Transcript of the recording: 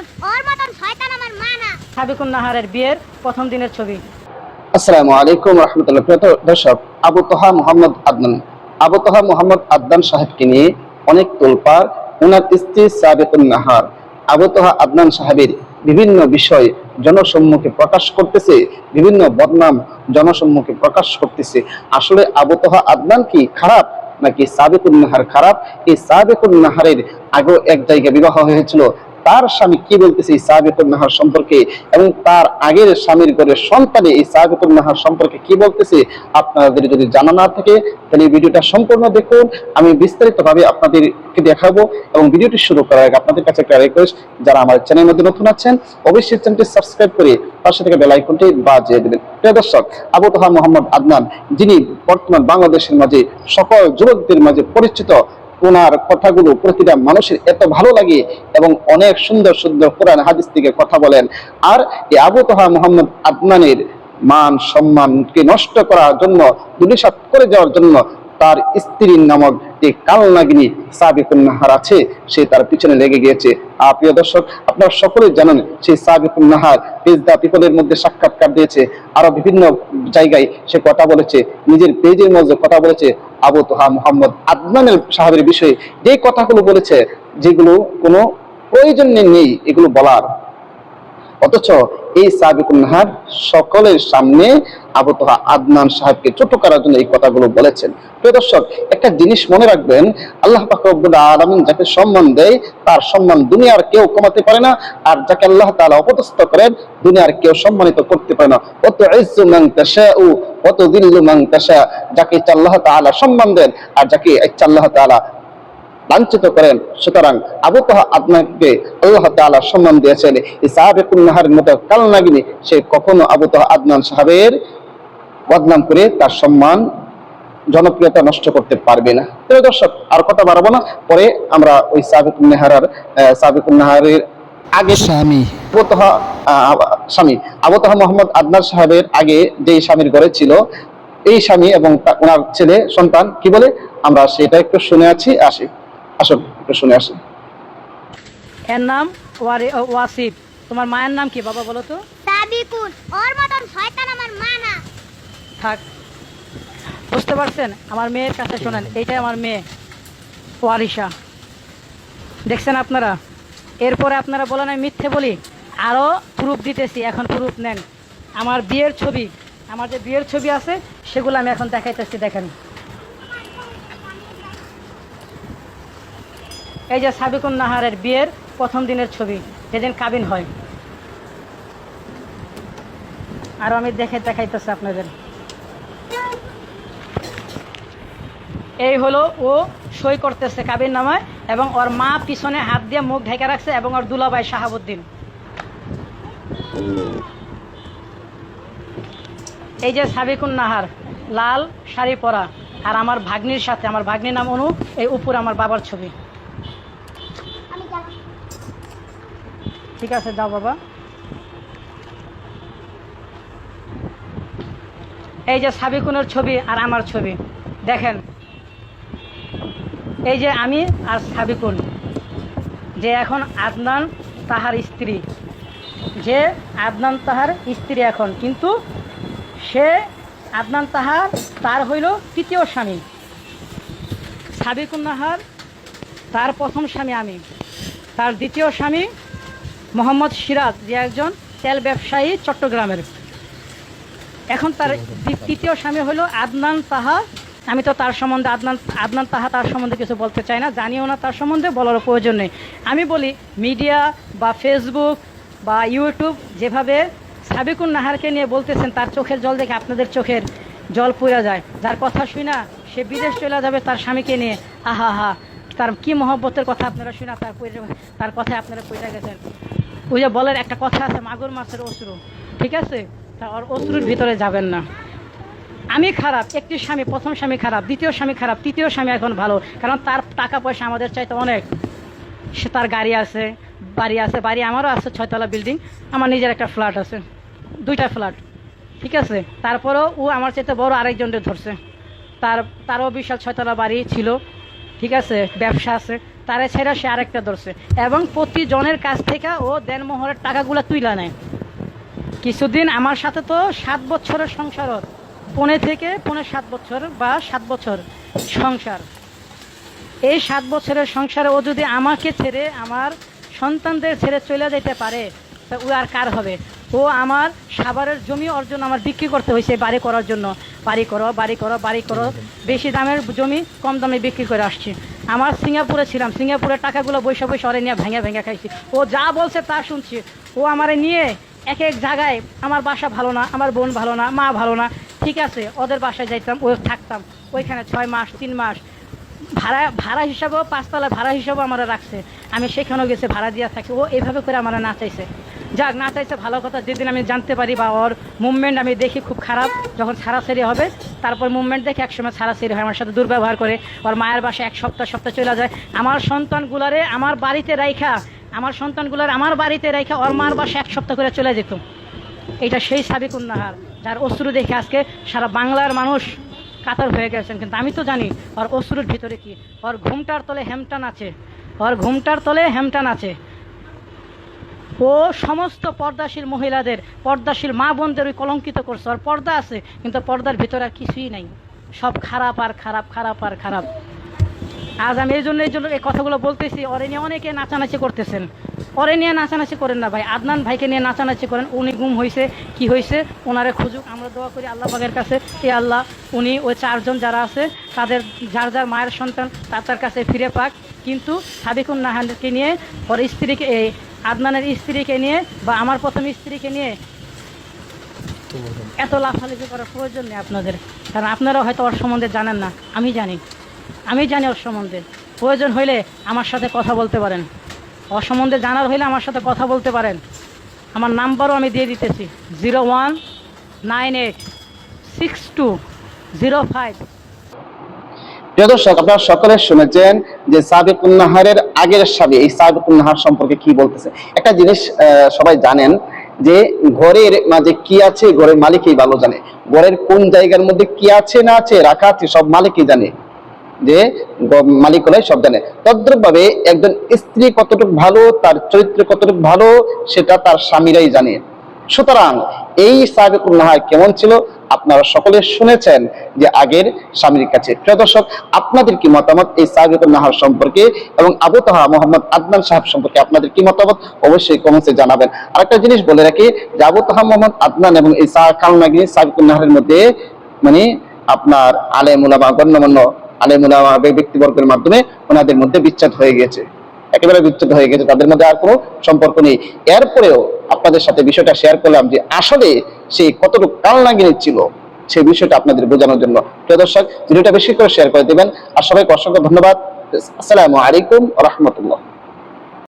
ওর মতন শয়তান আমার মা না। সাবিকুন নাহারের বিয়ের প্রথম দিনের ছবি। আসসালামু আলাইকুম রহমতুল্লাহ। প্রিয় দর্শক আবু তোহা মোহাম্মদ আদনান। আবু তোহা মোহাম্মদ আদনান সাহেবকে নিয়ে অনেক তোলপার ওনার স্ত্রী সাবেকুন নাহার। আবু তোহা আদনান সাহেবের বিভিন্ন বিষয় জনসম্মুখে প্রকাশ করতেছে বিভিন্ন বদনাম জনসম্মুখে প্রকাশ করতেছে। আসলে আবু তোহা আদনান কি খারাপ নাকি সাবেকুন নাহার খারাপ? এই সাবেকুন নাহারের আগেও এক জায়গায় বিবাহ হয়েছিল তার স্বামী কি বলতেছে এই সাহাবিতুল নাহার সম্পর্কে? এবং তার আগের স্বামীর ঘরে সন্তানে এই সাহাবিতুল নাহার সম্পর্কে কি বলতেছে? আপনাদের যদি জানা না থাকে, তাহলে ভিডিওটা সম্পূর্ণ দেখুন। আমি বিস্তারিত ভাবে আপনাদেরকে দেখাবো এবং ভিডিওটি শুরু করার আগে আপনাদের কাছে একটা রিকোয়েস্ট যারা আমার চ্যানেলের মধ্যে নতুন আছেন, অবশ্যই চ্যানেলটি সাবস্ক্রাইব করে পাশে থেকে বেল আইকনটি বাজিয়ে দেবেন। প্রিয় দর্শক, আবু তোহা মোহাম্মদ আদনান, যিনি বর্তমান বাংলাদেশের মাঝে সকল যুবকদের মাঝে পরিচিত ওনার কথাগুলো প্রতিটা মানুষের এত ভালো লাগে এবং অনেক সুন্দর সুন্দর কোরআন হাদিস থেকে কথা বলেন। আর এই আবু তোহা মোহাম্মদ আদনানের মান সম্মানকে নষ্ট করার জন্য, দুলিশাত করে যাওয়ার জন্য তার স্ত্রীর নামক যে কালনাগিনী সাবিকুন নাহার আছে, সে তার পিছনে লেগে গিয়েছে। আর প্রিয় দর্শক, আপনারা সকলেই জানেন, সেই সাবিকুন নাহার পেজদা পিপলের মধ্যে সাক্ষাৎকার দিয়েছে। আরও বিভিন্ন জায়গায় সে কথা বলেছে, নিজের পেজের মধ্যে কথা বলেছে। আবু তোহা মোহাম্মদ আদনানের সাহাবের বিষয়ে যে কথাগুলো বলেছে, যেগুলো কোনো প্রয়োজন নেই, এগুলো বলার। অথচ এই সাবিকুন নাহার সকলের সামনে আবু তোহা আদনান সাহেবকে ছোট করার জন্য এই কথাগুলো বলেছেন। প্রিয় দর্শক, একটা জিনিস মনে রাখবেন, আল্লাহ পাক রব্বুল আলামিন যাকে সম্মান দেয়, তার সম্মান দুনিয়ার কেউ কমাতে পারে না, আর যাকে আল্লাহ তাআলা অপদস্থ করেন, দুনিয়ার কেউ সম্মানিত করতে পারে না। অত ইজ্জু মান তাশাউ অত দিল্লু মান তাশা, যাকে ইচ্ছা আল্লাহ তাআলা সম্মান দেন, আর যাকে ইচ্ছা আল্লাহ তাআলা লাঞ্ছিত করেন। সুতরাং আবু তাহা আপনাকে আল্লাহ তাআলা সম্মান দিয়েছেন। এই সাহাবেকুন নাহারের মতো কালনাগিনী সে কখনো আবু তাহা আদনান সাহাবের বদনাম করে তার সম্মান জনপ্রিয়তা নষ্ট করতে পারবে না। প্রিয় দর্শক আর কথা বাড়াবো না। পরে আমরা ওই সাবেকুন নেহারার সাবেকুন নাহারের আগে স্বামী। আবতহা স্বামী। আবতহা মোহাম্মদ আদনান সাহেবের আগে যে স্বামীর ঘরে ছিল এই স্বামী এবং ওনার ছেলে সন্তান কি বলে? আমরা সেটা একটু শুনে আছি আসি। আসুন একটু শুনে আসি এর নাম ওয়াসিফ। তোমার মায়ের নাম কি বাবা বলো তো? সাবিকুন ওর মতন শয়তান আমার মা না। থাক। বুঝতে পারছেন? আমার মেয়ের কাছে শোনেন এইটাই আমার মেয়ে ওয়ারিশা। দেখছেন আপনারা? এরপরে আপনারা বলেন আমি মিথ্যে বলি। আরও প্রুফ দিতেছি এখন প্রুফ নেন। আমার বিয়ের ছবি আমার যে বিয়ের ছবি আছে সেগুলো আমি এখন দেখাইতেছি দেখেন। এই যে সাবিকুন নাহারের বিয়ের প্রথম দিনের ছবি যেদিন কাবিন হয়। আর আমি দেখে দেখাইতেছি আপনাদের। এই হলো ও সই করতেছে কাবির নামায় এবং ওর মা পিছনে হাত দিয়ে মুখ ঢেকে রাখছে এবং ওর দুলাভাই শাহাবুদ্দিন। এই যে সাবিকুন নাহার, লাল শাড়ি পরা, আর আমার ভাগ্নির সাথে, আমার ভাগ্নির নাম অনু, এই উপর আমার বাবার ছবি আমি জানি ঠিক আছে, যাও বাবা। এই যে সাবিকুনের ছবি আর আমার ছবি, দেখেন। এই যে আমি আর সাবিকুন, যে এখন আদনান তাহার স্ত্রী, যে আদনান তাহার স্ত্রী এখন, কিন্তু সে আদনান তাহার, তার হইল তৃতীয় স্বামী। সাবিকুন নাহার, তার প্রথম স্বামী আমি, তার দ্বিতীয় স্বামী মোহাম্মদ সিরাজ, যে একজন তেল ব্যবসায়ী চট্টগ্রামের। এখন তার তৃতীয় স্বামী হলো আদনান তাহা। আমি তো তার সম্বন্ধে আদনান আদনান তাহা তার সম্বন্ধে কিছু বলতে চাই না, জানিও না তার সম্বন্ধে, বলার প্রয়োজন নেই। আমি বলি, মিডিয়া বা ফেসবুক বা ইউটিউব যেভাবে সাবিকুন নাহারকে নিয়ে বলতেছেন, তার চোখের জল দেখে আপনাদের চোখের জল পুড়ে যায়। যার কথা শুই না, সে বিদেশ চলে যাবে তার স্বামীকে নিয়ে। আহা হা, তার কি মহব্বতের কথা আপনারা শুনা তার তার কথায় আপনারা পড়ে গেছেন। ওই যে বলেন একটা কথা আছে, মাগুর মাছের অশ্রু, ঠিক আছে? তা ওর অশ্রুর ভিতরে যাবেন না। আমি খারাপ, একটি স্বামী, প্রথম স্বামী খারাপ, দ্বিতীয় স্বামী খারাপ, তৃতীয় স্বামী এখন ভালো, কারণ তার টাকা পয়সা আমাদের চাইতে অনেক। সে তার গাড়ি আছে, বাড়ি আছে, বাড়ি আমারও আছে, ছয়তলা বিল্ডিং, আমার নিজের একটা ফ্ল্যাট আছে, দুইটা ফ্ল্যাট, ঠিক আছে? তারপরেও ও আমার চাইতে বড় আরেকজনকে ধরছে। তার, তারও বিশাল ছয়তলা বাড়ি ছিল ঠিক আছে, ব্যবসা আছে, তারে ছেড়ে সে আরেকটা ধরছে। এবং প্রতিজনের কাছ থেকে ও দেনমোহরের টাকাগুলো তুইলা নেয়। কিছুদিন আমার সাথে তো সাত বছরের সংসার। পৌনে থেকে পৌনে সাত বছর বা সাত বছর সংসার। এই সাত বছরের সংসারে ও যদি আমাকে ছেড়ে আমার সন্তানদের ছেড়ে চলে যেতে পারে, তা ও আর কার হবে? ও আমার সাভারের জমি অর্জন আমার বিক্রি করতে হয়েছে বাড়ি করার জন্য। বাড়ি করো বাড়ি করো বাড়ি করো। বেশি দামের জমি কম দামে বিক্রি করে আসছি। আমার সিঙ্গাপুরে ছিলাম, সিঙ্গাপুরের টাকাগুলো বৈশা বৈশা অরে নিয়ে ভেঙে ভেঙে খাইছি। ও যা বলছে তা শুনছি। ও আমারে নিয়ে এক এক জায়গায় আমার বাসা ভালো না, আমার বোন ভালো না, মা ভালো না। ঠিক আছে, ওদের বাসায় যাইতাম, ও থাকতাম। ওইখানে ছয় মাস, তিন মাস। ভাড়া ভাড়া হিসাবেও, পাঁচতলা ভাড়া হিসাবেও আমার রাখছে। আমি সেখানেও গেছে, ভাড়া দিয়া থাকি ও এইভাবে করে আমার না চাইছে যাক, না চাইছে ভালো কথা, যেদিন আমি জানতে পারি বা ওর মুভমেন্ট আমি দেখি খুব খারাপ, যখন ছাড়াছাড়ি হবে, তারপর মুভমেন্ট দেখে একসময় ছাড়াছাড়ি হয়, আমার সাথে দুর্ব্যবহার করে, ওর মায়ের বাসায় এক সপ্তাহ সপ্তাহ চলে যায়। আমার সন্তানগুলারে আমার বাড়িতে রাইখা, আমার সন্তানগুলার আমার বাড়িতে রাইখা ওর মার বাসায় এক সপ্তাহ করে চলে যেত। এটা সেই সাবিকুন উন্নাহার, যার অশ্রু দেখে আজকে সারা বাংলার মানুষ কাতর হয়ে গেছেন। কিন্তু আমি তো জানি, ওর অশ্রুর ভিতরে কি? ওর ঘুমটার তলে হেমটান আছে, ওর ঘুমটার তলে হেমটান আছে। ও সমস্ত পর্দাশীল মহিলাদের, পর্দাশীল মা বোনদের ওই কলঙ্কিত করছে। আর পর্দা আছে, কিন্তু পর্দার ভিতরে আর কিছুই নাই। সব খারাপ আর খারাপ খারাপ আর খারাপ। আজ আমি এই জন্য এই জন্য এই কথাগুলো বলতেছি ওরে নিয়ে অনেকে নাচানাচি করতেছেন। ওরে নিয়ে নাচানাচি করেন না ভাই, আদনান ভাইকে নিয়ে নাচানাচি করেন। উনি গুম হয়েছে কি হয়েছে ওনারে খুঁজুক। আমরা দোয়া করি আল্লাহ পাকের কাছে এ আল্লাহ, উনি ওই চারজন যারা আছে, তাদের যার যার মায়ের সন্তান, তার তার কাছে ফিরে পাক। কিন্তু সাবিকুন নাহানকে নিয়ে ওর স্ত্রীকে, এই আদনানের স্ত্রীকে নিয়ে বা আমার প্রথম স্ত্রীকে নিয়ে এত লাফালাফি করার প্রয়োজন নেই আপনাদের। কারণ আপনারা হয়তো ওর সম্বন্ধে জানেন না। আমি জানি। আমি জানি ওর সম্বন্ধে। প্রয়োজন হইলে আমার সাথে কথা বলতে পারেন। ওর সম্বন্ধে জানার হইলে আমার সাথে কথা বলতে পারেন। আমার নাম্বারও আমি দিয়ে দিতেছি। Zero one nine eight six two zero five দর্শক, আপনারা সকলে শুনেছেন যে আগের এই সম্পর্কে কি বলতেছে? একটা জিনিস সবাই জানেন যে ঘরের মাঝে কি আছে, ঘরের মালিকই ভালো জানে। ঘরের কোন জায়গার মধ্যে কি আছে, না আছে, রাখা আছে, সব মালিকই জানে। যে মালিক হলে সব জানে। তদ্রুপ ভাবে একজন স্ত্রী কতটুকু ভালো, তার চরিত্র কতটুকু ভালো, সেটা তার স্বামীরাই জানে। সুতরাং এই সাবেকুল নাহার কেমন ছিল? আপনারা সকলে শুনেছেন যে আগের স্বামীর কাছে। প্রিয় দর্শক, আপনাদের কি মতামত এই সাবেকুল নাহার সম্পর্কে? এবং আবু তাহা মোহাম্মদ আদনান সাহেব সম্পর্কে আপনাদের কি মতামত? অবশ্যই কমেন্টে জানাবেন। আর একটা জিনিস বলে রাখি, যে আবু তাহা মোহাম্মদ আদনান এবং এই কালনাগিনী সাবেকুল নাহারের মধ্যে মানে আপনার আলেম উলামা, গণ্যমান্য আলেম উলামা ব্যক্তিবর্গের মাধ্যমে ওনাদের মধ্যে বিচ্ছেদ হয়ে গেছে। একেবারে বিচ্ছেদ হয়ে গেছে, তাদের মধ্যে আর কোনো সম্পর্ক নেই। এরপরেও আপনাদের সাথে বিষয়টা শেয়ার করলাম যে আসলে সে কতটুকু কাল লাগিয়ে ছিল সেই বিষয়টা আপনাদের বোঝানোর জন্য। প্রিয় দর্শক, ভিডিওটা বেশি করে শেয়ার করে দেবেন। আর সবাইকে অসংখ্য ধন্যবাদ। আসসালামু আলাইকুম রহমতুল্লাহ।